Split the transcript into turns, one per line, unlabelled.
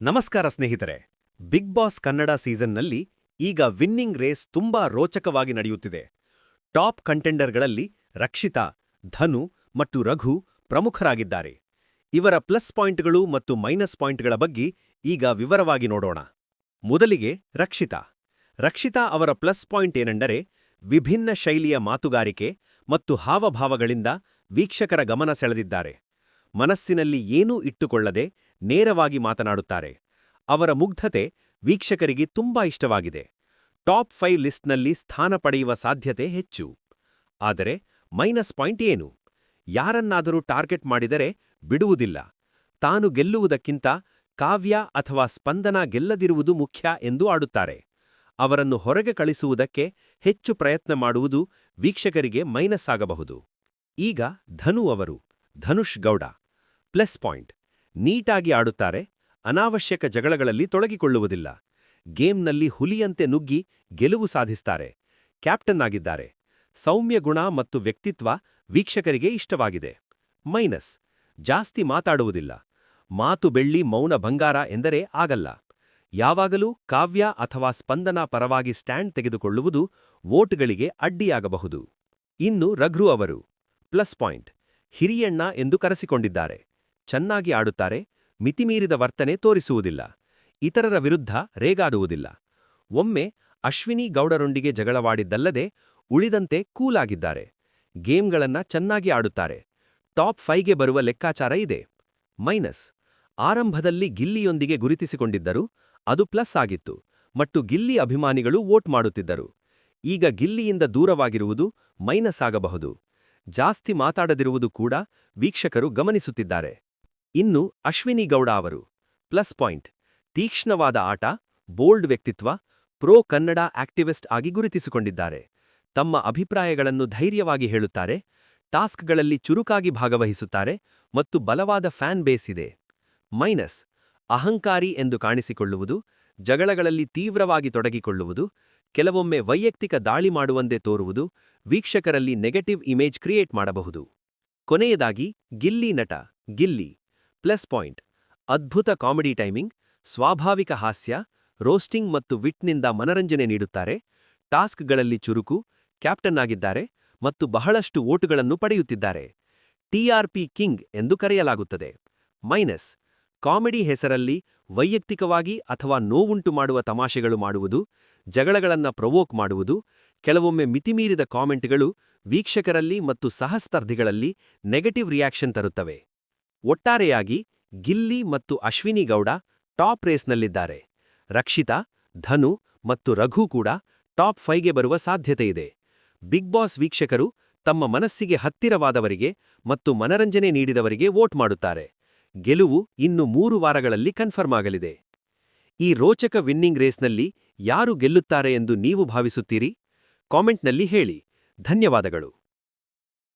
ನಮಸ್ಕಾರ ಸ್ನೇಹಿತರೆ. Big boss Kannada ಸೀಸನ್ನಲ್ಲಿ ಈಗ ವಿನ್ನಿಂಗ್ ರೇಸ್ ತುಂಬಾ ರೋಚಕವಾಗಿ ನಡೆಯುತ್ತಿದೆ. ಟಾಪ್ ಕಂಟೆಂಡರ್ಗಳಲ್ಲಿ ರಕ್ಷಿತಾ, ಧನು ಮತ್ತು ರಘು ಪ್ರಮುಖರಾಗಿದ್ದಾರೆ. ಇವರ ಪ್ಲಸ್ ಪಾಯಿಂಟ್ಗಳು ಮತ್ತು ಮೈನಸ್ ಪಾಯಿಂಟ್ಗಳ ಬಗ್ಗೆ ಈಗ ವಿವರವಾಗಿ ನೋಡೋಣ. ಮೊದಲಿಗೆ ರಕ್ಷಿತಾ. ರಕ್ಷಿತಾ ಅವರ ಪ್ಲಸ್ ಪಾಯಿಂಟ್ ಏನೆಂದರೆ ವಿಭಿನ್ನ ಶೈಲಿಯ ಮಾತುಗಾರಿಕೆ ಮತ್ತು ಹಾವಭಾವಗಳಿಂದ ವೀಕ್ಷಕರ ಗಮನ ಸೆಳೆದಿದ್ದಾರೆ. ಮನಸ್ಸಿನಲ್ಲಿ ಏನೂ ಇಟ್ಟುಕೊಳ್ಳದೆ ನೇರವಾಗಿ ಮಾತನಾಡುತ್ತಾರೆ. ಅವರ ಮುಗ್ಧತೆ ವೀಕ್ಷಕರಿಗೆ ತುಂಬಾ ಇಷ್ಟವಾಗಿದೆ. ಟಾಪ್ ಫೈವ್ ಲಿಸ್ಟ್ನಲ್ಲಿ ಸ್ಥಾನ ಪಡೆಯುವ ಸಾಧ್ಯತೆ ಹೆಚ್ಚು. ಆದರೆ ಮೈನಸ್ ಪಾಯಿಂಟ್ ಏನು? ಯಾರನ್ನಾದರೂ ಟಾರ್ಗೆಟ್ ಮಾಡಿದರೆ ಬಿಡುವುದಿಲ್ಲ. ತಾನು ಗೆಲ್ಲುವುದಕ್ಕಿಂತ ಕಾವ್ಯ ಅಥವಾ ಸ್ಪಂದನ ಗೆಲ್ಲದಿರುವುದು ಮುಖ್ಯ ಎಂದು ಆಡುತ್ತಾರೆ. ಅವರನ್ನು ಹೊರಗೆ ಕಳಿಸುವುದಕ್ಕೆ ಹೆಚ್ಚು ಪ್ರಯತ್ನ ಮಾಡುವುದು ವೀಕ್ಷಕರಿಗೆ ಮೈನಸ್ ಆಗಬಹುದು. ಈಗ ಧನು ಅವರು, ಧನುಷ್ ಗೌಡ. Plus point. ನೀಟಾಗಿ ಆಡುತ್ತಾರೆ, ಅನಾವಶ್ಯಕ ಜಗಳಗಳಲ್ಲಿ ತೊಡಗಿಕೊಳ್ಳುವುದಿಲ್ಲ. ಗೇಮ್ನಲ್ಲಿ ಹುಲಿಯಂತೆ ನುಗ್ಗಿ ಗೆಲುವು ಸಾಧಿಸ್ತಾರೆ. ಕ್ಯಾಪ್ಟನ್ ಆಗಿದ್ದಾರೆ. ಸೌಮ್ಯ ಗುಣ ಮತ್ತು ವ್ಯಕ್ತಿತ್ವ ವೀಕ್ಷಕರಿಗೆ ಇಷ್ಟವಾಗಿದೆ. ಮೈನಸ್. ಜಾಸ್ತಿ ಮಾತಾಡುವುದಿಲ್ಲ. ಮಾತು ಬೆಳ್ಳಿ ಮೌನ ಬಂಗಾರ ಎಂದರೆ ಆಗಲ್ಲ. ಯಾವಾಗಲೂ ಕಾವ್ಯ ಅಥವಾ ಸ್ಪಂದನ ಪರವಾಗಿ ಸ್ಟ್ಯಾಂಡ್ ತೆಗೆದುಕೊಳ್ಳುವುದು ವೋಟ್ಗಳಿಗೆ ಅಡ್ಡಿಯಾಗಬಹುದು. ಇನ್ನು ರಘ್ರು ಅವರು. Plus point. ಹಿರಿಯಣ್ಣ ಎಂದು ಕರೆಸಿಕೊಂಡಿದ್ದಾರೆ. ಚೆನ್ನಾಗಿ ಆಡುತ್ತಾರೆ, ಮಿತಿಮೀರಿದ ವರ್ತನೆ ತೋರಿಸುವುದಿಲ್ಲ, ಇತರರ ವಿರುದ್ಧ ರೇಗಾಡುವುದಿಲ್ಲ. ಒಮ್ಮೆ ಅಶ್ವಿನಿ ಗೌಡರೊಂದಿಗೆ ಜಗಳವಾಡಿದ್ದಲ್ಲದೆ ಉಳಿದಂತೆ ಕೂಲಾಗಿದ್ದಾರೆ, ಗೇಮ್ಗಳನ್ನ ಚೆನ್ನಾಗಿ ಆಡುತ್ತಾರೆ, ಟಾಪ್ ಫೈಗೆ ಬರುವ ಲೆಕ್ಕಾಚಾರ ಇದೆ. ಮೈನಸ್, ಆರಂಭದಲ್ಲಿ ಗಿಲ್ಲಿಯೊಂದಿಗೆ ಗುರುತಿಸಿಕೊಂಡಿದ್ದರು, ಅದು ಪ್ಲಸ್ ಆಗಿತ್ತು, ಮತ್ತು ಗಿಲ್ಲಿ ಅಭಿಮಾನಿಗಳು ವೋಟ್ ಮಾಡುತ್ತಿದ್ದರು. ಈಗ ಗಿಲ್ಲಿಯಿಂದ ದೂರವಾಗಿರುವುದು ಮೈನಸ್ ಆಗಬಹುದು. ಜಾಸ್ತಿ ಮಾತಾಡದಿರುವುದು ಕೂಡ ವೀಕ್ಷಕರು ಗಮನಿಸುತ್ತಿದ್ದಾರೆ. ಇನ್ನು ಅಶ್ವಿನಿ ಗೌಡ ಅವರು. Plus point. ತೀಕ್ಷ್ಣವಾದ ಆಟ, ಬೋಲ್ಡ್ ವ್ಯಕ್ತಿತ್ವ, ಪ್ರೋ ಕನ್ನಡ ಆಕ್ಟಿವಿಸ್ಟ್ ಆಗಿ ಗುರುತಿಸಿಕೊಂಡಿದ್ದಾರೆ. ತಮ್ಮ ಅಭಿಪ್ರಾಯಗಳನ್ನು ಧೈರ್ಯವಾಗಿ ಹೇಳುತ್ತಾರೆ, ಟಾಸ್ಕ್ಗಳಲ್ಲಿ ಚುರುಕಾಗಿ ಭಾಗವಹಿಸುತ್ತಾರೆ ಮತ್ತು ಬಲವಾದ ಫ್ಯಾನ್ ಬೇಸ್ ಇದೆ. ಮೈನಸ್. ಅಹಂಕಾರಿ ಎಂದು ಕಾಣಿಸಿಕೊಳ್ಳುವುದು, ಜಗಳಗಳಲ್ಲಿ ತೀವ್ರವಾಗಿ ತೊಡಗಿಕೊಳ್ಳುವುದು, ಕೆಲವೊಮ್ಮೆ ವೈಯಕ್ತಿಕ ದಾಳಿ ಮಾಡುವಂತೆ ತೋರುವುದು, ವೀಕ್ಷಕರಲ್ಲಿ ನೆಗೆಟಿವ್ ಇಮೇಜ್ ಕ್ರಿಯೇಟ್ ಮಾಡಬಹುದು. ಕೊನೆಯದಾಗಿ, ಗಿಲ್ಲಿ ನಟ, ಗಿಲ್ಲಿ. Plus point. ಅದ್ಭುತ ಕಾಮಿಡಿ ಟೈಮಿಂಗ್, ಸ್ವಾಭಾವಿಕ ಹಾಸ್ಯ, ರೋಸ್ಟಿಂಗ್ ಮತ್ತು ವಿಟ್ನಿಂದ ಮನರಂಜನೆ ನೀಡುತ್ತಾರೆ. ಟಾಸ್ಕ್ಗಳಲ್ಲಿ ಚುರುಕು, ಕ್ಯಾಪ್ಟನ್ ಆಗಿದ್ದಾರೆ ಮತ್ತು ಬಹಳಷ್ಟು ಓಟುಗಳನ್ನು ಪಡೆಯುತ್ತಿದ್ದಾರೆ. ಟಿಆರ್ಪಿ ಕಿಂಗ್ ಎಂದು ಕರೆಯಲಾಗುತ್ತದೆ. ಮೈನಸ್, ಕಾಮಿಡಿ ಹೆಸರಲ್ಲಿ ವೈಯಕ್ತಿಕವಾಗಿ ಅಥವಾ ನೋವುಂಟು ಮಾಡುವ ತಮಾಷೆಗಳು ಮಾಡುವುದು, ಜಗಳಗಳನ್ನು ಪ್ರವೋಕ್ ಮಾಡುವುದು, ಕೆಲವೊಮ್ಮೆ ಮಿತಿಮೀರಿದ ಕಾಮೆಂಟ್ಗಳು ವೀಕ್ಷಕರಲ್ಲಿ ಮತ್ತು ಸಹಸ್ಪರ್ಧಿಗಳಲ್ಲಿ ನೆಗೆಟಿವ್ ರಿಯಾಕ್ಷನ್ ತರುತ್ತವೆ. ಒಟ್ಟಾರೆಯಾಗಿ ಗಿಲ್ಲಿ ಮತ್ತು ಅಶ್ವಿನಿ ಗೌಡ ಟಾಪ್ ರೇಸ್ನಲ್ಲಿದ್ದಾರೆ. ರಕ್ಷಿತಾ, ಧನು ಮತ್ತು ರಘು ಕೂಡ ಟಾಪ್ ಫೈಗೆ ಬರುವ ಸಾಧ್ಯತೆಯಿದೆ. ಬಿಗ್ ಬಾಸ್ ವೀಕ್ಷಕರು ತಮ್ಮ ಮನಸ್ಸಿಗೆ ಹತ್ತಿರವಾದವರಿಗೆ ಮತ್ತು ಮನರಂಜನೆ ನೀಡಿದವರಿಗೆ ವೋಟ್ ಮಾಡುತ್ತಾರೆ. ಗೆಲುವು ಇನ್ನು ಮೂರು ವಾರಗಳಲ್ಲಿ ಕನ್ಫರ್ಮ್ ಆಗಲಿದೆ. ಈ ರೋಚಕ ವಿನ್ನಿಂಗ್ ರೇಸ್ನಲ್ಲಿ ಯಾರು ಗೆಲ್ಲುತ್ತಾರೆ ಎಂದು ನೀವು ಭಾವಿಸುತ್ತೀರಿ? ಕಾಮೆಂಟ್ನಲ್ಲಿ ಹೇಳಿ. ಧನ್ಯವಾದಗಳು.